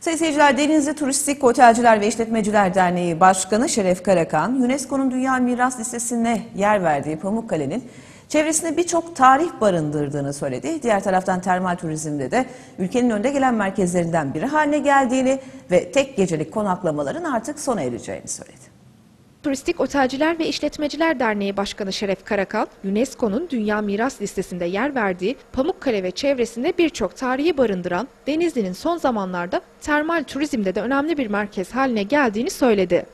Seyirciler Denizli Turistik Otelciler ve İşletmeciler Derneği Başkanı Şeref Karakan, UNESCO'nun Dünya Miras Listesi'ne yer verdiği Pamukkale'nin çevresinde birçok tarih barındırdığını söyledi. Diğer taraftan termal turizmde de ülkenin önde gelen merkezlerinden biri haline geldiğini ve tek gecelik konaklamaların artık sona ereceğini söyledi. Turistik Otelciler ve İşletmeciler Derneği Başkanı Şeref Karakal, UNESCO'nun Dünya Miras Listesi'nde yer verdiği Pamukkale ve çevresinde birçok tarihi barındıran Denizli'nin son zamanlarda termal turizmde de önemli bir merkez haline geldiğini söyledi.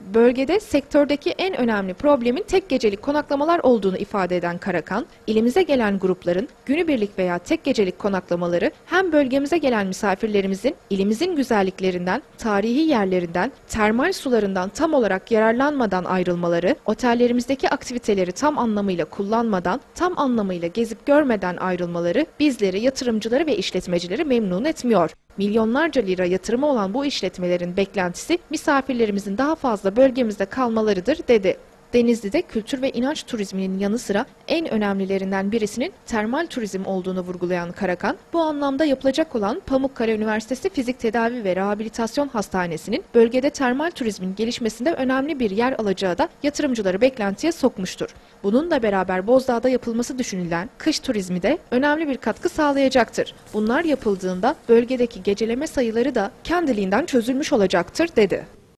Bölgede sektördeki en önemli problemin tek gecelik konaklamalar olduğunu ifade eden Karakan, ilimize gelen grupların günübirlik veya tek gecelik konaklamaları hem bölgemize gelen misafirlerimizin ilimizin güzelliklerinden, tarihi yerlerinden, termal sularından tam olarak yararlanmadan ayrılmaları, otellerimizdeki aktiviteleri tam anlamıyla kullanmadan, tam anlamıyla gezip görmeden ayrılmaları bizleri, yatırımcıları ve işletmecileri memnun etmiyor. Milyonlarca lira yatırımı olan bu işletmelerin beklentisi misafirlerimizin daha fazla bölgemizde kalmalarıdır dedi. Denizli'de kültür ve inanç turizminin yanı sıra en önemlilerinden birisinin termal turizm olduğunu vurgulayan Karakan, bu anlamda yapılacak olan Pamukkale Üniversitesi Fizik Tedavi ve Rehabilitasyon Hastanesi'nin bölgede termal turizmin gelişmesinde önemli bir yer alacağı da yatırımcıları beklentiye sokmuştur. Bununla beraber Bozdağ'da yapılması düşünülen kış turizmi de önemli bir katkı sağlayacaktır. Bunlar yapıldığında bölgedeki geceleme sayıları da kendiliğinden çözülmüş olacaktır dedi.